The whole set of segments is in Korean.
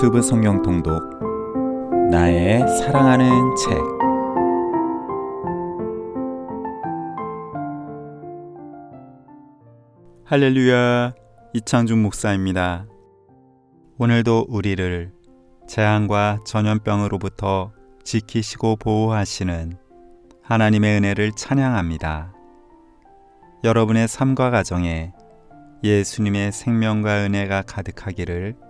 유튜브 성경 통독 나의 사랑하는 책 할렐루야 이창준 목사입니다. 오늘도 우리를 재앙과 전염병으로부터 지키시고 보호하시는 하나님의 은혜를 찬양합니다. 여러분의 삶과 가정에 예수님의 생명과 은혜가 가득하기를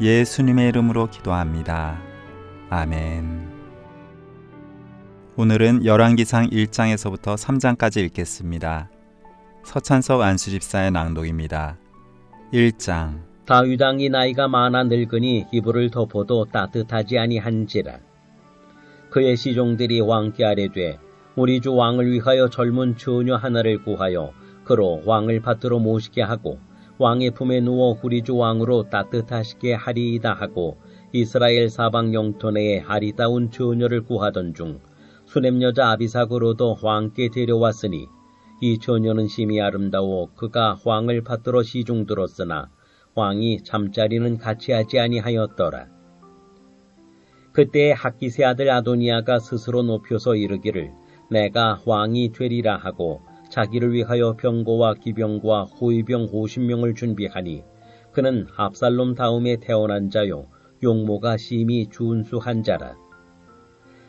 예수님의 이름으로 기도합니다. 아멘. 오늘은 열왕기상 1장에서부터 3장까지 읽겠습니다. 서찬석 안수집사의 낭독입니다. 1장 다윗 왕이 나이가 많아 늙으니 이불을 덮어도 따뜻하지 아니한지라. 그의 시종들이 왕께 아뢰되 우리 주 왕을 위하여 젊은 처녀 하나를 구하여 그로 왕을 받들어 모시게 하고 왕의 품에 누워 우리 주 왕으로 따뜻하시게 하리이다 하고 이스라엘 사방 영토 내에 아리따운 처녀를 구하던 중 수냄 여자 아비사고로도 왕께 데려왔으니 이 처녀는 심히 아름다워 그가 왕을 받들어 시중 들었으나 왕이 잠자리는 같이 하지 아니하였더라. 그때 학기세 아들 아도니아가 스스로 높여서 이르기를 내가 왕이 되리라 하고 자기를 위하여 병고와 기병과 호위병 50명을 준비하니 그는 압살롬 다음에 태어난 자요 용모가 심히 준수한 자라.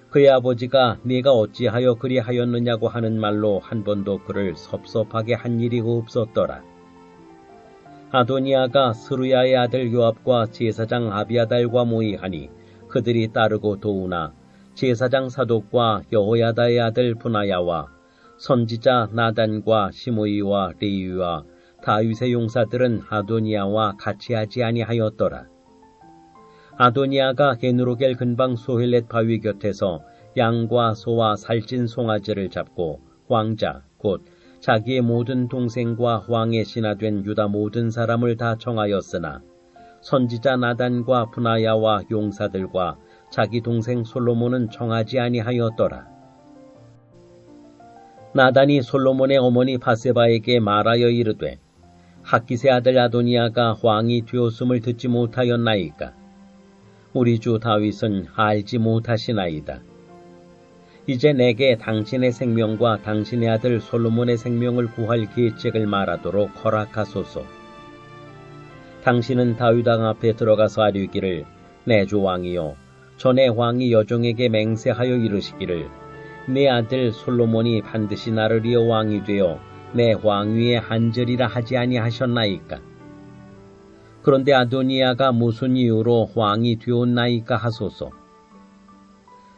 그의 아버지가 네가 어찌하여 그리하였느냐고 하는 말로 한 번도 그를 섭섭하게 한 일이 없었더라. 아도니아가 스루야의 아들 요압과 제사장 아비아달과 모이하니 그들이 따르고 도우나 제사장 사독과 여호야다의 아들 분하야와 선지자 나단과 시모이와 레이와 다윗의 용사들은 아도니아와 같이 하지 아니하였더라. 아도니아가 게누로겔 근방 소헬렛 바위 곁에서 양과 소와 살찐 송아지를 잡고 왕자 곧 자기의 모든 동생과 왕의 신하된 유다 모든 사람을 다 청하였으나 선지자 나단과 분하야와 용사들과 자기 동생 솔로몬은 청하지 아니하였더라. 나단이 솔로몬의 어머니 바세바에게 말하여 이르되 학기세 아들 아도니아가 왕이 되었음을 듣지 못하였나이까 우리 주 다윗은 알지 못하시나이다. 이제 내게 당신의 생명과 당신의 아들 솔로몬의 생명을 구할 계책을 말하도록 허락하소서. 당신은 다윗 왕 앞에 들어가서 아뢰기를 내 주 왕이요 전에 왕이 여종에게 맹세하여 이르시기를 내 아들 솔로몬이 반드시 나를 이어 왕이 되어 내 왕위에 한절이라 하지 아니하셨나이까. 그런데 아도니아가 무슨 이유로 왕이 되었나이까 하소서.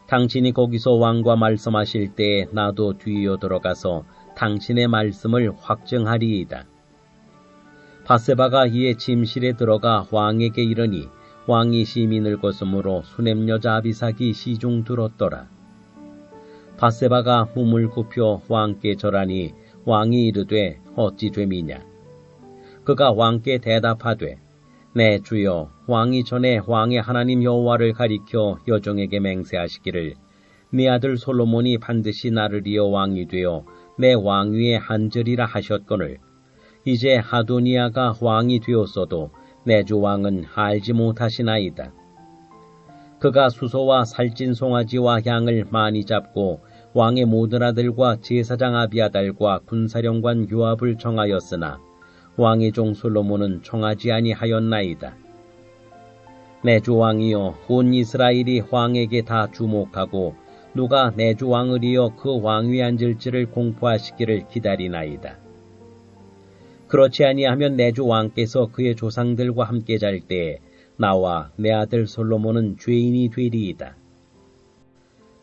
당신이 거기서 왕과 말씀하실 때 나도 뒤이어 들어가서 당신의 말씀을 확증하리이다. 바세바가 이에 침실에 들어가 왕에게 이르니 왕이 심히 늙었으므로 수냄 여자 아비삭이 시중 들었더라. 바세바가 몸을 굽혀 왕께 절하니 왕이 이르되 어찌 됨이냐. 그가 왕께 대답하되 내 주여 왕이 전에 왕의 하나님 여호와를 가리켜 여종에게 맹세하시기를 네 아들 솔로몬이 반드시 나를 이어 왕이 되어 내 왕위에 한절이라 하셨거늘 이제 하도니아가 왕이 되었어도 내 주 왕은 알지 못하시나이다. 그가 수소와 살찐 송아지와 양을 많이 잡고 왕의 모든 아들과 제사장 아비아달과 군사령관 요압을 정하였으나 왕의 종 솔로몬은 청하지 아니하였나이다. 내주 왕이여 온 이스라엘이 왕에게 다 주목하고 누가 내주 왕을 이어 그 왕위에 앉을지를 공포하시기를 기다리나이다. 그렇지 아니하면 내주 왕께서 그의 조상들과 함께 잘 때 나와 내 아들 솔로몬은 죄인이 되리이다.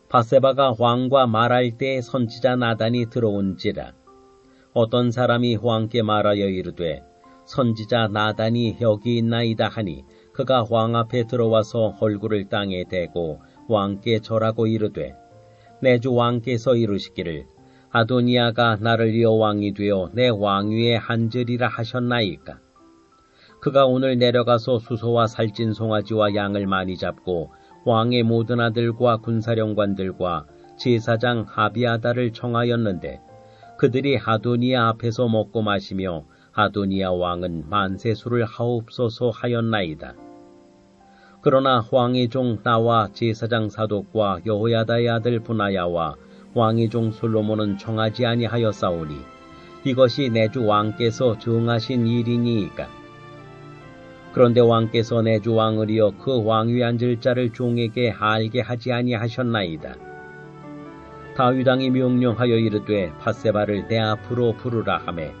바세바가 왕과 말할 때 선지자 나단이 들어온지라. 어떤 사람이 왕께 말하여 이르되 선지자 나단이 여기 있나이다 하니 그가 왕 앞에 들어와서 얼굴을 땅에 대고 왕께 절하고 이르되 내 주 왕께서 이르시기를 아도니아가 나를 이어 왕이 되어 내 왕위에 앉으리라 하셨나이까 그가 오늘 내려가서 수소와 살찐 송아지와 양을 많이 잡고 왕의 모든 아들과 군사령관들과 제사장 아비아다를 청하였는데 그들이 아도니아 앞에서 먹고 마시며 아도니아 왕은 만세수를 하옵소서 하였나이다. 그러나 왕의 종 나와 제사장 사독과 여호야다의 아들 분하야와 왕의 종 솔로몬은 청하지 아니하였사오니 이것이 내 주 왕께서 정하신 일이니이까. 그런데 왕께서 내 주 왕을 이어 그 왕위 앉을 자를 종에게 알게 하지 아니하셨나이다. 다윗 왕이 명령하여 이르되 바세바를 내 앞으로 부르라 하매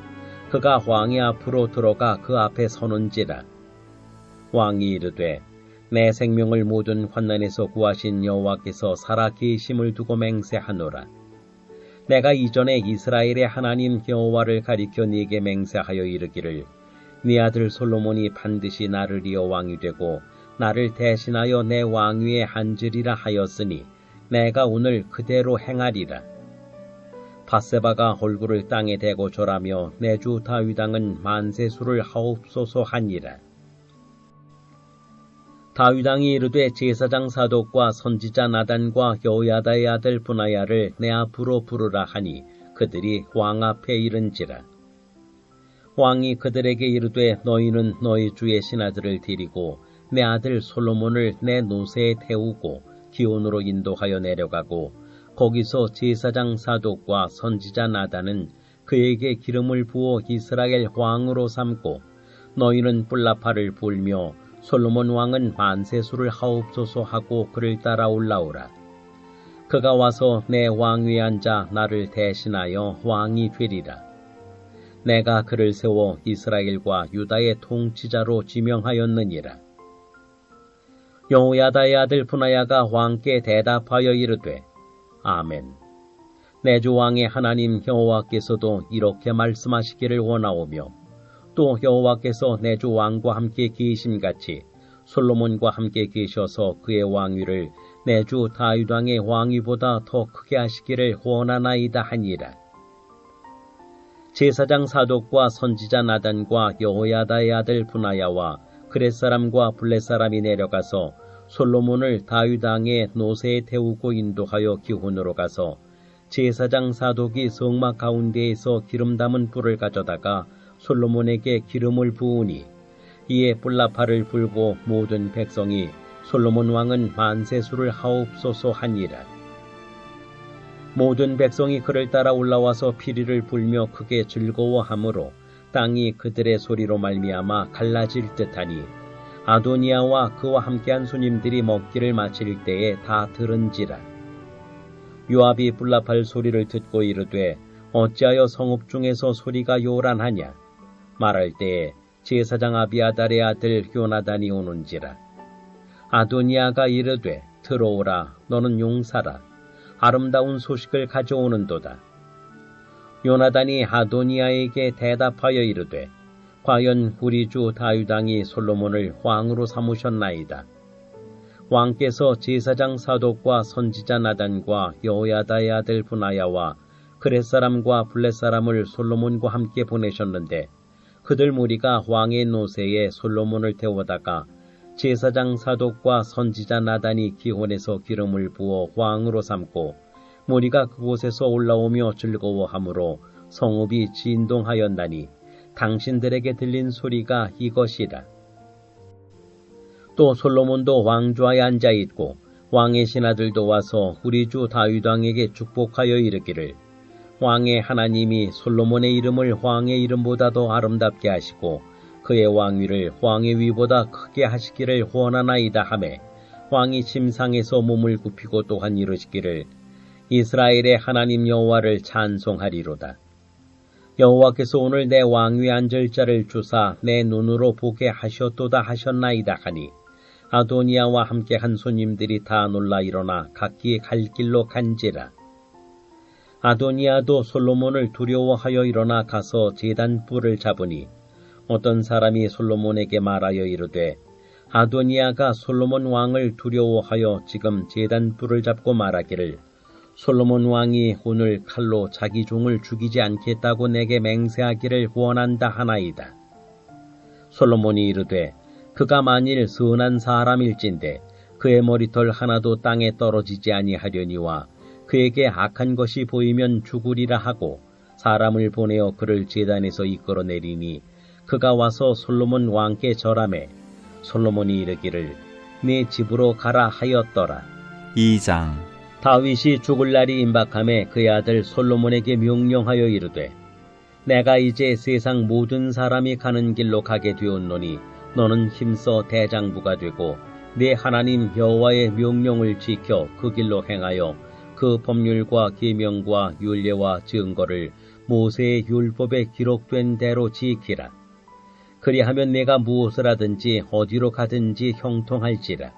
그가 왕의 앞으로 들어가 그 앞에 서는지라 왕이 이르되 내 생명을 모든 환난에서 구하신 여호와께서 살아 계심을 두고 맹세하노라 내가 이전에 이스라엘의 하나님 여호와를 가리켜 네게 맹세하여 이르기를 네 아들 솔로몬이 반드시 나를 이어 왕이 되고 나를 대신하여 내 왕위에 앉으리라 하였으니 내가 오늘 그대로 행하리라. 바세바가 얼굴을 땅에 대고 절하며 내 주 다윗왕은 만세수를 하옵소서 하니라. 다윗왕이 이르되 제사장 사독과 선지자 나단과 여호야다의 아들 분하야를 내 앞으로 부르라 하니 그들이 왕 앞에 이른지라. 왕이 그들에게 이르되 너희는 너희 주의 신하들을 데리고 내 아들 솔로몬을 내 노새에 태우고 기온으로 인도하여 내려가고 거기서 제사장 사독과 선지자 나단은 그에게 기름을 부어 이스라엘 왕으로 삼고 너희는 뿔라파를 불며 솔로몬 왕은 만세수를 하옵소서 하고 그를 따라 올라오라. 그가 와서 내 왕위에 앉아 나를 대신하여 왕이 되리라. 내가 그를 세워 이스라엘과 유다의 통치자로 지명하였느니라. 여호야다의 아들 분하야가 왕께 대답하여 이르되 아멘. 내 주 왕의 하나님 여호와께서도 이렇게 말씀하시기를 원하오며 또 여호와께서 내 주 왕과 함께 계심같이 솔로몬과 함께 계셔서 그의 왕위를 내 주 다윗 왕의 왕위보다 더 크게 하시기를 원하나이다 하니라. 제사장 사독과 선지자 나단과 여호야다의 아들 분하야와 그렛 사람과 블렛 사람이 내려가서 솔로몬을 다윗 왕의 노새에 태우고 인도하여 기혼으로 가서 제사장 사독이 성막 가운데에서 기름 담은 뿔을 가져다가 솔로몬에게 기름을 부으니 이에 뿔나파를 불고 모든 백성이 솔로몬 왕은 만세수를 하옵소서 하니라. 모든 백성이 그를 따라 올라와서 피리를 불며 크게 즐거워하므로 땅이 그들의 소리로 말미암아 갈라질 듯하니 아도니아와 그와 함께한 손님들이 먹기를 마칠 때에 다 들은지라. 요압이 뿔라팔 소리를 듣고 이르되 어찌하여 성읍 중에서 소리가 요란하냐 말할 때에 제사장 아비아달의 아들 요나단이 오는지라. 아도니아가 이르되 들어오라 너는 용사라 아름다운 소식을 가져오는도다. 요나단이 아도니아에게 대답하여 이르되 과연 우리 주 다윗왕이 솔로몬을 왕으로 삼으셨나이다. 왕께서 제사장 사독과 선지자 나단과 여호야다의 아들 분하야와 그렛 사람과 블렛 사람을 솔로몬과 함께 보내셨는데 그들 무리가 왕의 노새에 솔로몬을 태워다가 제사장 사독과 선지자 나단이 기혼에서 기름을 부어 왕으로 삼고 무리가 그곳에서 올라오며 즐거워하므로 성읍이 진동하였나니 당신들에게 들린 소리가 이것이라. 또 솔로몬도 왕좌에 앉아 있고 왕의 신하들도 와서 우리 주 다윗 왕에게 축복하여 이르기를 왕의 하나님이 솔로몬의 이름을 왕의 이름보다도 아름답게 하시고 그의 왕위를 왕의 위보다 크게 하시기를 원하나이다 하매 왕이 침상에서 몸을 굽히고 또한 이르시기를 이스라엘의 하나님 여호와를 찬송하리로다. 여호와께서 오늘 내 왕위에 앉을 자를 주사 내 눈으로 보게 하셨도다 하셨나이다 하니 아도니아와 함께 한 손님들이 다 놀라 일어나 각기 갈 길로 간지라. 아도니아도 솔로몬을 두려워하여 일어나 가서 제단 뿔을 잡으니 어떤 사람이 솔로몬에게 말하여 이르되 아도니아가 솔로몬 왕을 두려워하여 지금 제단 뿔을 잡고 말하기를 솔로몬 왕이 오늘 칼로 자기 종을 죽이지 않겠다고 내게 맹세하기를 원한다 하나이다. 솔로몬이 이르되 그가 만일 선한 사람일진데 그의 머리털 하나도 땅에 떨어지지 아니하려니와 그에게 악한 것이 보이면 죽으리라 하고 사람을 보내어 그를 제단에서 이끌어내리니 그가 와서 솔로몬 왕께 절함해 솔로몬이 이르기를 내 집으로 가라 하였더라. 2장 다윗이 죽을 날이 임박함에 그의 아들 솔로몬에게 명령하여 이르되 내가 이제 세상 모든 사람이 가는 길로 가게 되었노니 너는 힘써 대장부가 되고 내 하나님 여호와의 명령을 지켜 그 길로 행하여 그 법률과 계명과 율례와 증거를 모세의 율법에 기록된 대로 지키라. 그리하면 내가 무엇을 하든지 어디로 가든지 형통할지라.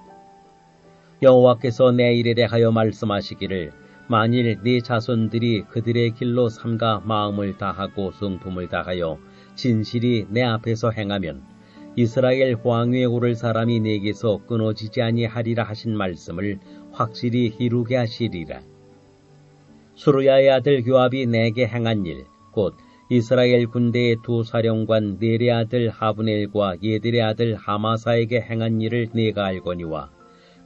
여호와께서 내 일에 대하여 말씀하시기를 만일 네 자손들이 그들의 길로 삼가 마음을 다하고 성품을 다하여 진실이 내 앞에서 행하면 이스라엘 왕위에 오를 사람이 내게서 끊어지지 아니하리라 하신 말씀을 확실히 이루게 하시리라. 수르야의 아들 요압이 내게 행한 일, 곧 이스라엘 군대의 두 사령관 네레 아들 하브넬과 예들의 아들 하마사에게 행한 일을 내가 알거니와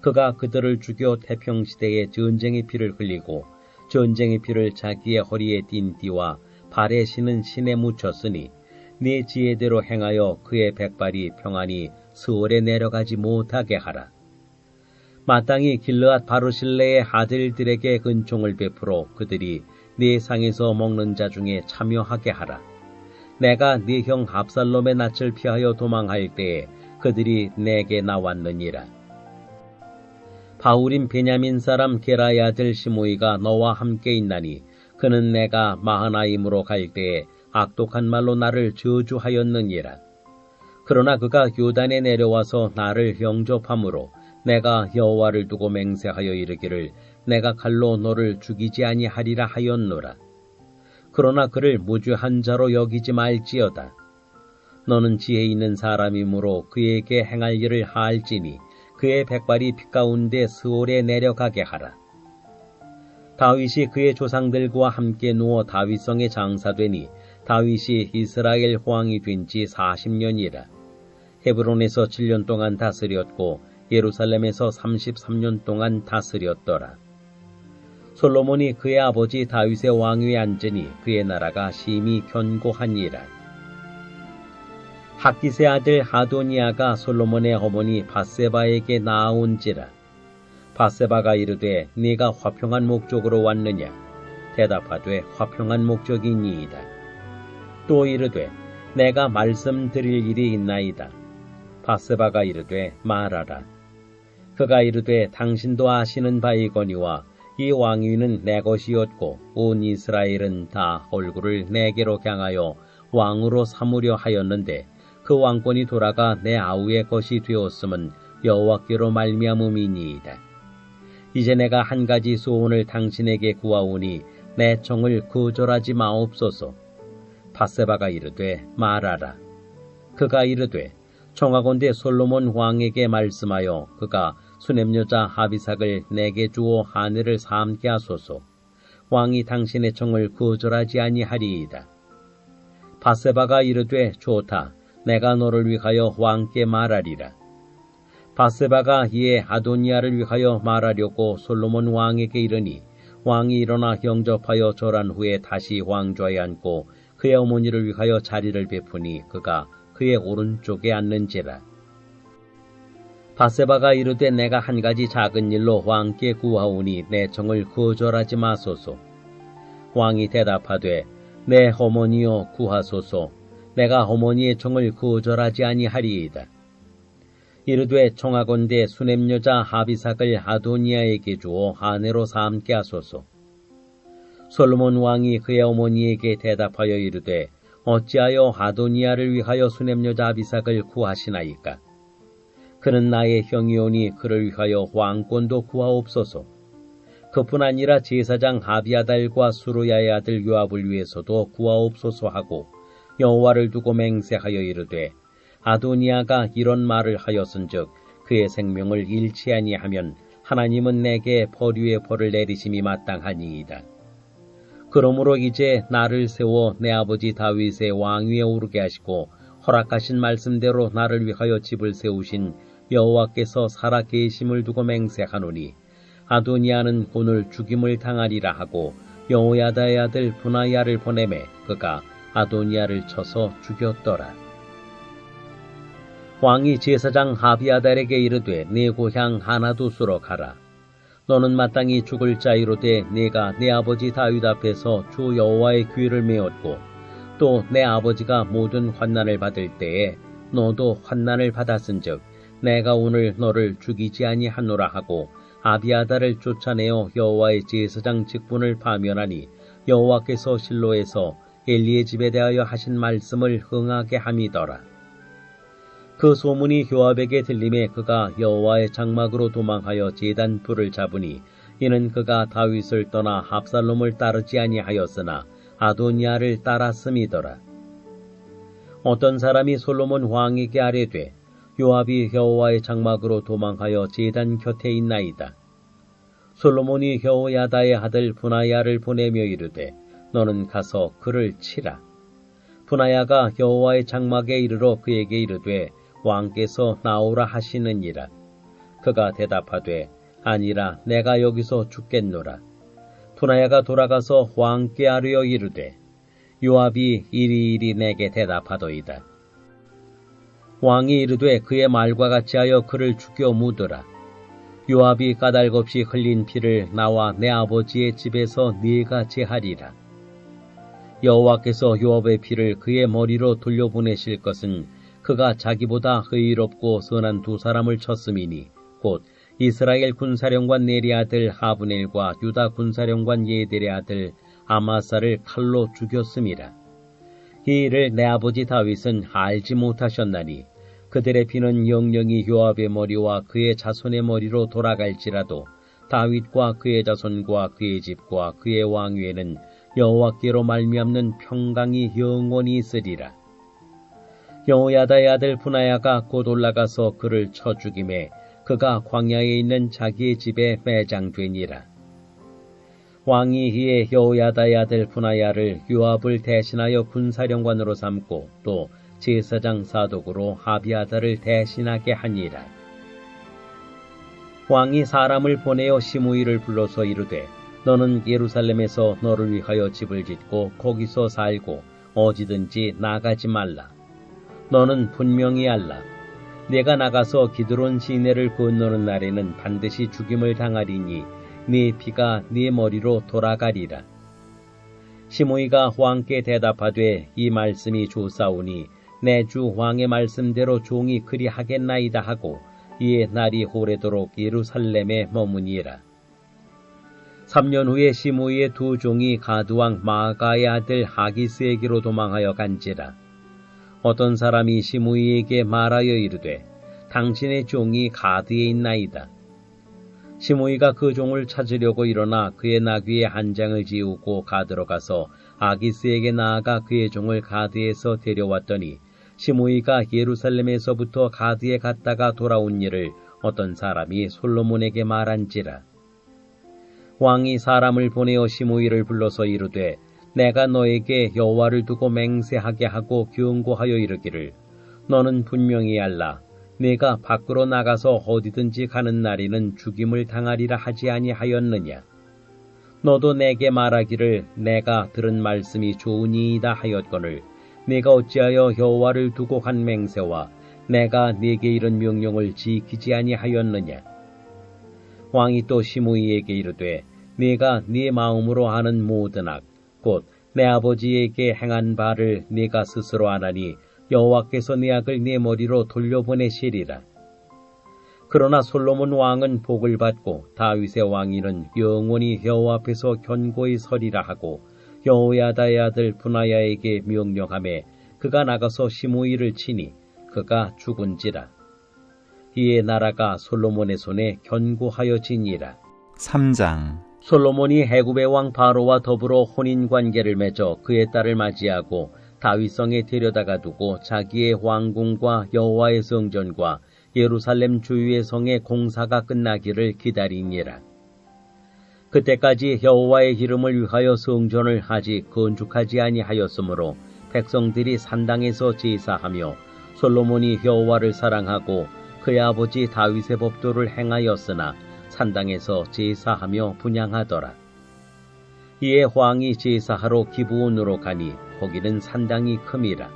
그가 그들을 죽여 태평시대에 전쟁의 피를 흘리고 전쟁의 피를 자기의 허리에 띤 띠와 발에 신은 신에 묻혔으니 네 지혜대로 행하여 그의 백발이 평안히 스월에 내려가지 못하게 하라. 마땅히 길르앗 바루실레의 아들들에게 근총을 베풀어 그들이 네 상에서 먹는 자 중에 참여하게 하라. 내가 네 형 압살롬의 낯을 피하여 도망할 때에 그들이 내게 나왔느니라. 바울인 베냐민 사람 게라의 아들 시모이가 너와 함께 있나니 그는 내가 마하나임으로 갈 때에 악독한 말로 나를 저주하였느니라. 그러나 그가 요단에 내려와서 나를 영접함으로 내가 여호와를 두고 맹세하여 이르기를 내가 칼로 너를 죽이지 아니하리라 하였노라. 그러나 그를 무주한 자로 여기지 말지어다. 너는 지혜 있는 사람이므로 그에게 행할 일을 하알지니 그의 백발이 빛 가운데 스올에 내려가게 하라. 다윗이 그의 조상들과 함께 누워 다윗성에 장사되니 다윗이 이스라엘 왕이 된 지 40년이라. 헤브론에서 7년 동안 다스렸고 예루살렘에서 33년 동안 다스렸더라. 솔로몬이 그의 아버지 다윗의 왕위에 앉으니 그의 나라가 심히 견고하니라. 학기세 아들 하도니아가 솔로몬의 어머니 바세바에게 나아온지라. 바세바가 이르되 네가 화평한 목적으로 왔느냐? 대답하되 화평한 목적이니이다. 또 이르되 내가 말씀드릴 일이 있나이다. 바세바가 이르되 말하라. 그가 이르되 당신도 아시는 바이거니와 이 왕위는 내 것이었고 온 이스라엘은 다 얼굴을 내게로 향하여 왕으로 삼으려 하였는데 그 왕권이 돌아가 내 아우의 것이 되었음은 여호와께로 말미암음이니이다. 이제 내가 한 가지 소원을 당신에게 구하오니 내 정을 거절하지 마옵소서. 바세바가 이르되 말하라. 그가 이르되 청하건대 솔로몬 왕에게 말씀하여 그가 수냄 여자 하비삭을 내게 주어 하늘을 삼게 하소서. 왕이 당신의 청을 거절하지 아니하리이다. 바세바가 이르되 좋다. 내가 너를 위하여 왕께 말하리라. 바세바가 이에 아도니아를 위하여 말하려고 솔로몬 왕에게 이르니 왕이 일어나 영접하여 절한 후에 다시 왕좌에 앉고 그의 어머니를 위하여 자리를 베푸니 그가 그의 오른쪽에 앉는지라. 바세바가 이르되 내가 한 가지 작은 일로 왕께 구하오니 내 정을 거절하지 마소서. 왕이 대답하되 내 어머니여 구하소서. 내가 어머니의 정을 거절하지 아니하리이다. 이르되 청하건대 수냄 여자 하비삭을 아도니아에게 주어 아내로 삼게 하소서. 솔로몬 왕이 그의 어머니에게 대답하여 이르되 어찌하여 아도니아를 위하여 수냄 여자 아비삭을 구하시나이까? 그는 나의 형이오니 그를 위하여 왕권도 구하옵소서. 그뿐 아니라 제사장 아비아달과 수루야의 아들 요압을 위해서도 구하옵소서 하고 여호와를 두고 맹세하여 이르되 아도니아가 이런 말을 하였은즉 그의 생명을 잃지 아니하면 하나님은 내게 벌유의 벌을 내리심이 마땅하니이다. 그러므로 이제 나를 세워 내 아버지 다윗의 왕위에 오르게 하시고 허락하신 말씀대로 나를 위하여 집을 세우신 여호와께서 살아 계심을 두고 맹세하노니 아도니아는 오늘 죽임을 당하리라 하고 여호야다의 아들 분하야를 보내매 그가 아도니아를 쳐서 죽였더라. 왕이 제사장 하비아달에게 이르되 네 고향 하나두스로 가라. 너는 마땅히 죽을 자이로되 네가 내 아버지 다윗 앞에서 주 여호와의 귀를 메었고 또 내 아버지가 모든 환난을 받을 때에 너도 환난을 받았은즉 내가 오늘 너를 죽이지 아니하노라 하고 아비아달을 쫓아내어 여호와의 제사장 직분을 파면하니 여호와께서 실로에서 엘리의 집에 대하여 하신 말씀을 흥하게 함이더라. 그 소문이 요압에게 들림에 그가 여호와의 장막으로 도망하여 제단 불을 잡으니 이는 그가 다윗을 떠나 합살롬을 따르지 아니하였으나 아도니아를 따랐음이더라. 어떤 사람이 솔로몬 왕에게 아뢰되 요압이 여호와의 장막으로 도망하여 제단 곁에 있나이다. 솔로몬이 여호야다의 아들 분하야를 보내며 이르되 너는 가서 그를 치라. 분하야가 여호와의 장막에 이르러 그에게 이르되 왕께서 나오라 하시느니라. 그가 대답하되 아니라 내가 여기서 죽겠노라. 분하야가 돌아가서 왕께 아뢰어 이르되 요압이 이리이리 내게 대답하더이다. 왕이 이르되 그의 말과 같이 하여 그를 죽여 묻으라. 요압이 까닭없이 흘린 피를 나와 내 아버지의 집에서 네가 제하리라. 여호와께서 요압의 피를 그의 머리로 돌려보내실 것은 그가 자기보다 의롭고 선한 두 사람을 쳤음이니 곧 이스라엘 군사령관 네리 아들 하브넬과 유다 군사령관 예델의 아들 아마사를 칼로 죽였음이라. 이 일을 내 아버지 다윗은 알지 못하셨나니 그들의 피는 영영이 요압의 머리와 그의 자손의 머리로 돌아갈지라도 다윗과 그의 자손과 그의 집과 그의 왕위에는 여호와께로 말미암는 평강이 영원히 있으리라. 여호야다의 아들 분하야가 곧 올라가서 그를 쳐 죽임에 그가 광야에 있는 자기의 집에 매장되니라. 왕이 이에 여호야다의 아들 분하야를 요압을 대신하여 군사령관으로 삼고 또 제사장 사독으로 하비아다를 대신하게 하니라. 왕이 사람을 보내어 시므이를 불러서 이르되 너는 예루살렘에서 너를 위하여 집을 짓고 거기서 살고 어디든지 나가지 말라. 너는 분명히 알라. 내가 나가서 기드론 시내를 건너는 날에는 반드시 죽임을 당하리니 네 피가 네 머리로 돌아가리라. 시므이가 왕께 대답하되 이 말씀이 좋사오니 내 주 왕의 말씀대로 종이 그리 하겠나이다 하고 이에 날이 오래도록 예루살렘에 머무니라. 3년 후에 시므이의 두 종이 가드왕 마가의 아들 하기스에게로 도망하여 간지라. 어떤 사람이 시므이에게 말하여 이르되 당신의 종이 가드에 있나이다. 시므이가 그 종을 찾으려고 일어나 그의 나귀의 한 장을 지우고 가드로 가서 아기스에게 나아가 그의 종을 가드에서 데려왔더니 시므이가 예루살렘에서부터 가드에 갔다가 돌아온 일을 어떤 사람이 솔로몬에게 말한지라. 왕이 사람을 보내어 시므이를 불러서 이르되 내가 너에게 여호와를 두고 맹세하게 하고 경고하여 이르기를 너는 분명히 알라 내가 밖으로 나가서 어디든지 가는 날에는 죽임을 당하리라 하지 아니하였느냐? 너도 내게 말하기를 내가 들은 말씀이 좋으니이다 하였거늘 내가 어찌하여 여호와를 두고 한 맹세와 내가 네게 이런 명령을 지키지 아니하였느냐? 왕이 또 시므이에게 이르되 네가 네 마음으로 하는 모든 악 곧 내 아버지에게 행한 바를 네가 스스로 안하니 여호와께서 네 악을 네 머리로 돌려보내시리라. 그러나 솔로몬 왕은 복을 받고 다윗의 왕위는 영원히 여호와 앞에서 견고히 서리라 하고 여호야다의 아들 분하야에게 명령하매 그가 나가서 시므이를 치니 그가 죽은지라. 이에 나라가 솔로몬의 손에 견고하여지니라. 3장 솔로몬이 해굽의 왕 바로와 더불어 혼인 관계를 맺어 그의 딸을 맞이하고 다윗성에 데려다가 두고 자기의 왕궁과 여호와의 성전과 예루살렘 주위의 성의 공사가 끝나기를 기다리니라. 그때까지 여호와의 이름을 위하여 성전을 아직 건축하지 아니하였으므로 백성들이 산당에서 제사하며 솔로몬이 여호와를 사랑하고 그의 아버지 다윗의 법도를 행하였으나 산당에서 제사하며 분양하더라. 이에 왕이 제사하러 기브온으로 가니 거기는 산당이 큼이라.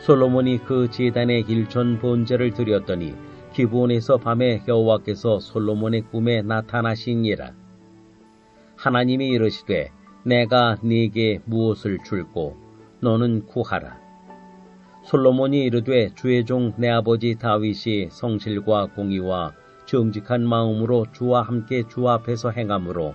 솔로몬이 그 제단에 일천 번제를 드렸더니 기브온에서 밤에 여호와께서 솔로몬의 꿈에 나타나시니라. 하나님이 이르시되 내가 네게 무엇을 줄고 너는 구하라. 솔로몬이 이르되 주의 종 내 아버지 다윗이 성실과 공의와 정직한 마음으로 주와 함께 주 앞에서 행함으로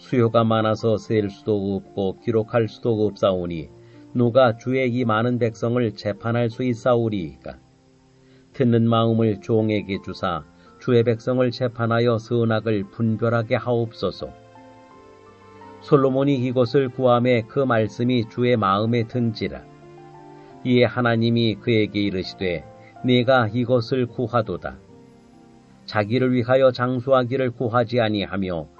수요가 많아서 셀 수도 없고 기록할 수도 없사오니 누가 주의 이 많은 백성을 재판할 수 있사오리이까 듣는 마음을 종에게 주사 주의 백성을 재판하여 선악을 분별하게 하옵소서. 솔로몬이 이것을 구함에 그 말씀이 주의 마음에 든지라. 이에 하나님이 그에게 이르시되 네가 이것을 구하도다. 자기를 위하여 장수하기를 구하지 아니하며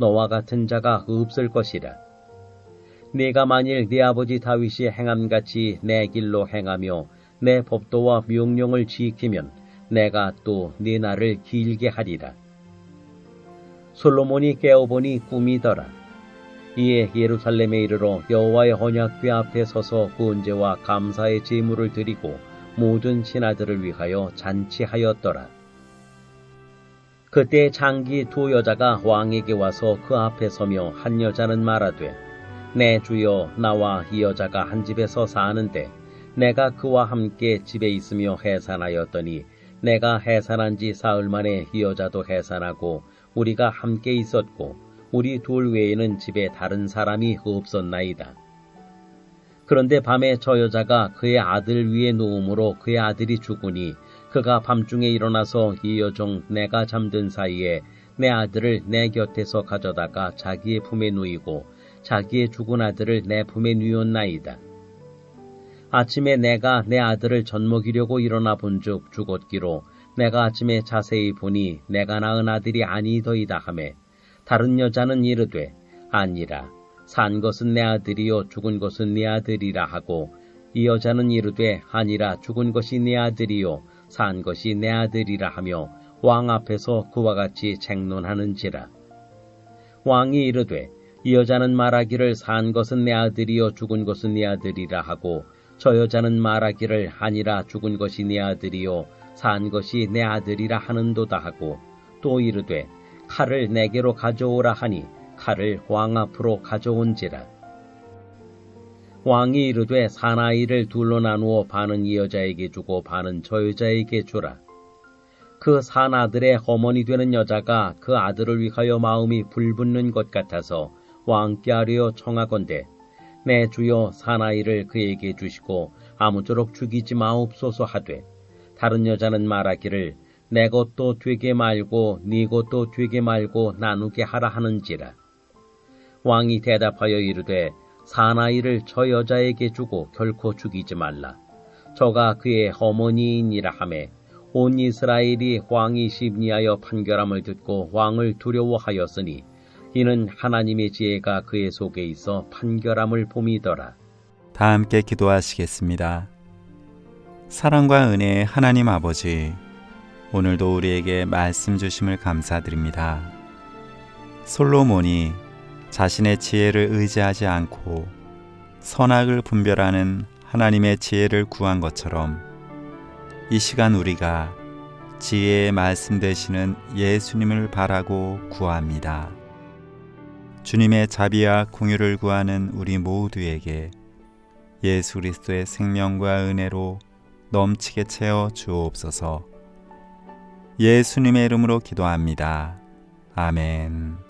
너와 같은 자가 없을 것이라. 네가 만일 네 아버지 다윗이 행함같이 내 길로 행하며 내 법도와 명령을 지키면 내가 또 네 날을 길게 하리라. 솔로몬이 깨어보니 꿈이더라. 이에 예루살렘에 이르러 여호와의 언약궤 앞에 서서 구원제와 감사의 제물을 드리고 모든 신하들을 위하여 잔치하였더라. 그때 장기 두 여자가 왕에게 와서 그 앞에 서며 한 여자는 말하되 내 주여 나와 이 여자가 한 집에서 사는데 내가 그와 함께 집에 있으며 해산하였더니 내가 해산한 지 사흘 만에 이 여자도 해산하고 우리가 함께 있었고 우리 둘 외에는 집에 다른 사람이 없었나이다. 그런데 밤에 저 여자가 그의 아들 위에 누움으로 그의 아들이 죽으니 그가 밤중에 일어나서 이 여종 내가 잠든 사이에 내 아들을 내 곁에서 가져다가 자기의 품에 누이고 자기의 죽은 아들을 내 품에 누였나이다. 아침에 내가 내 아들을 젖먹이려고 일어나 본즉 죽었기로 내가 아침에 자세히 보니 내가 낳은 아들이 아니더이다 하매 다른 여자는 이르되 아니라 산 것은 내 아들이요 죽은 것은 네 아들이라 하고 이 여자는 이르되 아니라 죽은 것이 네 아들이요 산 것이 내 아들이라 하며 왕 앞에서 그와 같이 쟁론하는지라. 왕이 이르되 이 여자는 말하기를 산 것은 내 아들이요 죽은 것은 네 아들이라 하고 저 여자는 말하기를 아니라 죽은 것이 네 아들이요 산 것이 내 아들이라 하는도다 하고 또 이르되 칼을 내게로 가져오라 하니 칼을 왕 앞으로 가져온지라 왕이 이르되 사나이를 둘로 나누어 반은 이 여자에게 주고 반은 저 여자에게 주라. 그 사나들의 어머니 되는 여자가 그 아들을 위하여 마음이 불붙는 것 같아서 왕께 하려 청하건대 내 주여 사나이를 그에게 주시고 아무쪼록 죽이지 마옵소서 하되 다른 여자는 말하기를 내 것도 되게 말고 네 것도 되게 말고 나누게 하라 하는지라. 왕이 대답하여 이르되 사나이를 저 여자에게 주고 결코 죽이지 말라 저가 그의 어머니이니라 하매 온 이스라엘이 왕이 심리하여 판결함을 듣고 왕을 두려워하였으니 이는 하나님의 지혜가 그의 속에 있어 판결함을 봄이더라. 다 함께 기도하시겠습니다. 사랑과 은혜의 하나님 아버지, 오늘도 우리에게 말씀 주심을 감사드립니다. 솔로몬이 자신의 지혜를 의지하지 않고 선악을 분별하는 하나님의 지혜를 구한 것처럼 이 시간 우리가 지혜의 말씀 되시는 예수님을 바라고 구합니다. 주님의 자비와 공유를 구하는 우리 모두에게 예수 그리스도의 생명과 은혜로 넘치게 채워 주옵소서. 예수님의 이름으로 기도합니다. 아멘.